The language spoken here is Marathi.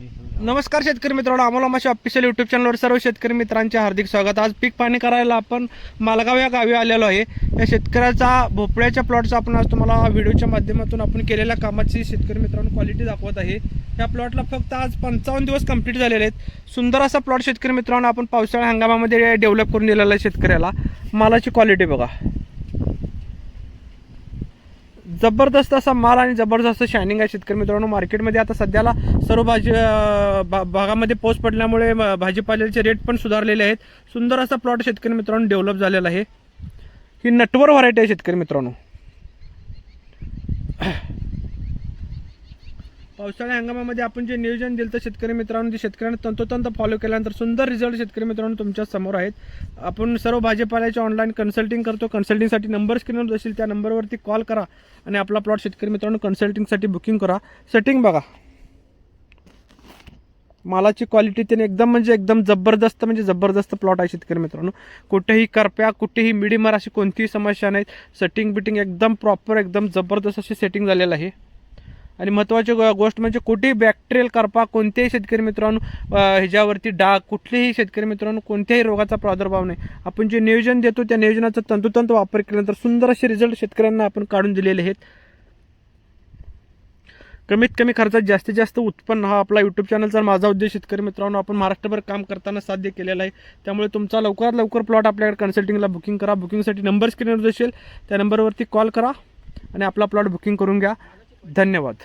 नमस्कार शेतकरी मित्रांनो आम्हाला माझ्या ऑफिशियल युट्यूब चॅनलवर सर्व शेतकरी मित्रांचे हार्दिक स्वागत. आज पीक पाहणी करायला आपण मालगाव या गावी आलेलो आहे. या शेतकऱ्याचा भोपळ्याच्या प्लॉटचा आपण आज तुम्हाला व्हिडिओच्या माध्यमातून आपण केलेल्या कामाची शेतकरी मित्रांनो क्वालिटी दाखवत आहे. या प्लॉटला फक्त आज पंचावन्न दिवस कंप्लीट झालेले आहेत. सुंदर असा प्लॉट शेतकरी मित्रांनो आपण पावसाळ्या हंगामामध्ये डेव्हलप करून दिलेला आहे शेतकऱ्याला. मालाची क्वालिटी बघा. जबरदस्त असा माल आणि जबरदस्त शायनिंग आहे शेतकरी मित्रांनो. मार्केटमध्ये आता सध्याला सर्व भाजी भा- भागामध्ये पाऊस पडल्यामुळे भाजीपाल्याचे रेट पण सुधारलेले आहेत. सुंदर असा प्लॉट शेतकरी मित्रांनो डेव्हलप झालेला आहे. ही नटवर व्हरायटी आहे शेतकरी मित्रांनो. पावसाळ्या हंगामामध्ये आपण जे नियोजन दिलं तर शेतकरी मित्रांनो जे शेतकऱ्यांना तंतोतंत फॉलो केल्यानंतर सुंदर रिझल्ट शेतकरी मित्रांनो तुमच्यासमोर आहेत. आपण सर्व भाजीपाल्याचे ऑनलाईन कन्सल्टिंग करतो. कन्सल्टिंगसाठी नंबर स्क्रीनवर असेल त्या नंबरवरती कॉल करा आणि आपला प्लॉट शेतकरी मित्रांनो कन्सल्टिंगसाठी बुकिंग करा. सेटिंग बघा. मालाची क्वालिटी त्याने एकदम म्हणजे एकदम जबरदस्त म्हणजे जबरदस्त प्लॉट आहे शेतकरी मित्रांनो. कुठेही करप्या कुठेही मिडीमार अशी कोणतीही समस्या नाही सेटिंग बिटिंग एकदम प्रॉपर एकदम जबरदस्त अशी सेटिंग झालेलं आहे. आणि महत्त्वाची गोष्ट म्हणजे कुठेही बॅक्टेरियल करपा कोणत्याही शेतकरी मित्रांनो ह्याच्यावरती डाग कुठलेही शेतकरी मित्रांनो कोणत्याही रोगाचा प्रादुर्भाव नाही. आपण जे नियोजन देतो त्या नियोजनाचा तंतोतंत वापर केल्यानंतर सुंदर असे रिझल्ट शेतकऱ्यांना आपण काढून दिलेले आहेत. कमीत कमी खर्चात जास्तीत जास्त उत्पन्न हा आपला यूट्यूब चॅनलचा माझा उद्देश शेतकरी मित्रांनो आपण महाराष्ट्रभर काम करताना साध्य केलेला आहे. त्यामुळे तुमचा लवकरात लवकर प्लॉट आपल्याकडे कन्सल्टिंगला बुकिंग करा. बुकिंगसाठी नंबर स्क्रीनवर असेल त्या नंबरवरती कॉल करा आणि आपला प्लॉट बुकिंग करून घ्या. धन्यवाद.